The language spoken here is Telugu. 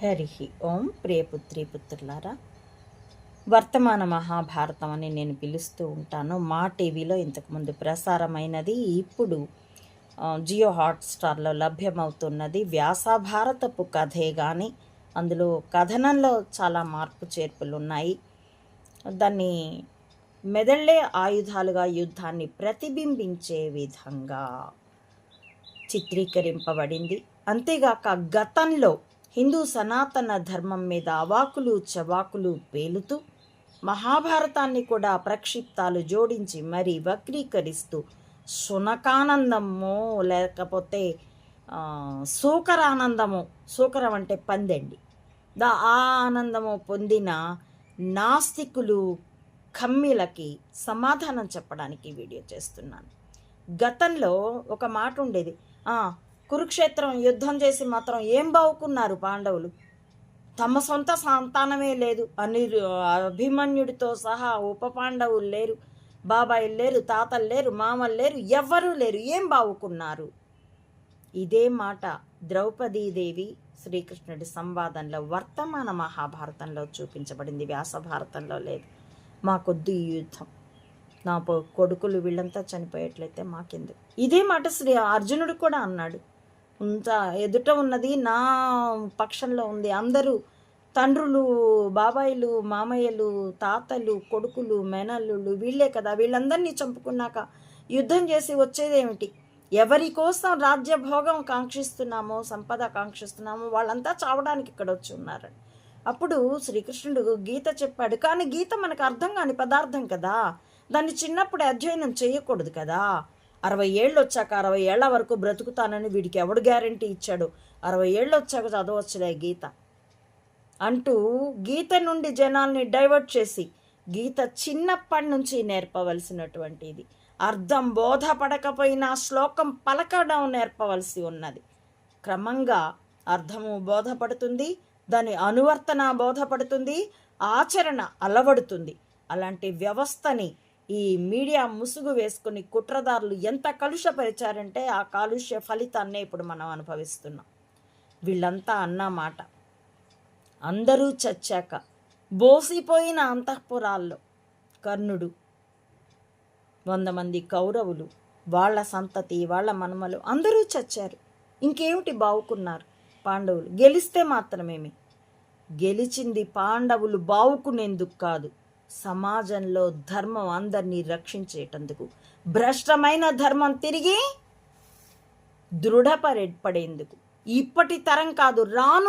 హరి ఓం ప్రియపుత్రి పుత్రులారా వర్తమాన మహాభారతం అని నేను పిలుస్తూ ఉంటాను. మా టీవీలో ఇంతకుముందు ప్రసారమైనది ఇప్పుడు జియో హాట్స్టార్లో లభ్యమవుతున్నది వ్యాసభారతపు కథే కానీ అందులో కథనంలో చాలా మార్పు చేర్పులు ఉన్నాయి దాన్ని మెదళ్ళే ఆయుధాలుగా యుద్ధాన్ని ప్రతిబింబించే విధంగా చిత్రీకరింపబడింది. అంతేగాక గతంలో హిందూ సనాతన ధర్మం మీద అవాకులు చవాకులు పేలుతూ మహాభారతాన్ని కూడా ప్రక్షిప్తాలు జోడించి మరీ వక్రీకరిస్తూ శునకానందమో లేకపోతే ఆ, సూకరానందము సూకరం అంటే పందండి. దా ఆ ఆనందము పొందిన నాస్తికులు కమ్మిలకి సమాధానం చెప్పడానికి వీడియో చేస్తున్నాను. గతంలో ఒక మాట ఉండేది. కురుక్షేత్రం యుద్ధం చేసి మాత్రం ఏం బావుకున్నారు పాండవులు? తమ సొంత సంతానమే లేదు. అని అభిమన్యుడితో సహా ఉప పాండవులు లేరు. బాబాయిలు లేరు తాతలు లేరు మామలు లేరు ఎవ్వరూ లేరు. ఏం బావుకున్నారు? ఇదే మాట ద్రౌపదీదేవి శ్రీకృష్ణుడి సంవాదంలో వర్తమాన మహాభారతంలో చూపించబడింది. వ్యాస భారతంలో లేదు. మాకొద్దు ఈ యుద్ధం. నా కొడుకులు వీళ్ళంతా చనిపోయేట్లయితే మాకెందుకు? ఇదే మాట శ్రీ అర్జునుడు కూడా అన్నాడు. ఎదుట ఉన్నది నా పక్షంలో ఉంది. అందరూ తండ్రులు బాబాయిలు మామయ్యలు తాతలు కొడుకులు మేనల్లుళ్ళు వీళ్ళే కదా. వీళ్ళందరినీ చంపుకున్నాక యుద్ధం చేసి వచ్చేదేమిటి? ఎవరి కోసం రాజ్యభోగం కాంక్షిస్తున్నామో సంపద కాంక్షిస్తున్నామో వాళ్ళంతా చావడానికి ఇక్కడ వచ్చి ఉన్నారని అప్పుడు శ్రీకృష్ణుడు గీత చెప్పాడు. కానీ గీత మనకు అర్థం కాని పదార్థం కదా. దాన్ని చిన్నప్పుడు అధ్యయనం చేయకూడదు కదా. అరవై ఏళ్ళు వచ్చాక అరవై ఏళ్ళ వరకు బ్రతుకుతానని వీడికి ఎవడు గ్యారంటీ ఇచ్చాడు? అరవై ఏళ్ళు వచ్చాక చదవచ్చులే గీత. అంటూ గీత నుండి జనాల్ని డైవర్ట్ చేసి గీత చిన్నప్పటి నుంచి నేర్పవలసినటువంటిది. అర్థం బోధపడకపోయినా శ్లోకం పలకడం నేర్పవలసి ఉన్నది. క్రమంగా అర్థము బోధపడుతుంది దాని అనువర్తన బోధపడుతుంది ఆచరణ అలవడుతుంది. అలాంటి వ్యవస్థని ఈ మీడియా ముసుగు వేసుకుని కుట్రదారులు ఎంత కలుషపరిచారంటే ఆ కాలుష్య ఫలితాన్నే ఇప్పుడు మనం అనుభవిస్తున్నాం. వీళ్ళంతా అన్నమాట అందరూ చచ్చాక బోసిపోయిన అంతఃపురాల్లో కర్ణుడు వంద మంది కౌరవులు వాళ్ళ సంతతి వాళ్ళ మనమలు అందరూ చచ్చారు. ఇంకేమిటి బావుకున్నారు పాండవులు? గెలిస్తే మాత్రమేమి? గెలిచింది పాండవులు బావుకునేందుకు కాదు. సమాజంలో ధర్మం అందరినీ రక్షించేటందుకు భ్రష్టమైన ధర్మం తిరిగి దృఢపడేందుకు ఇప్పటి తరం కాదు రాను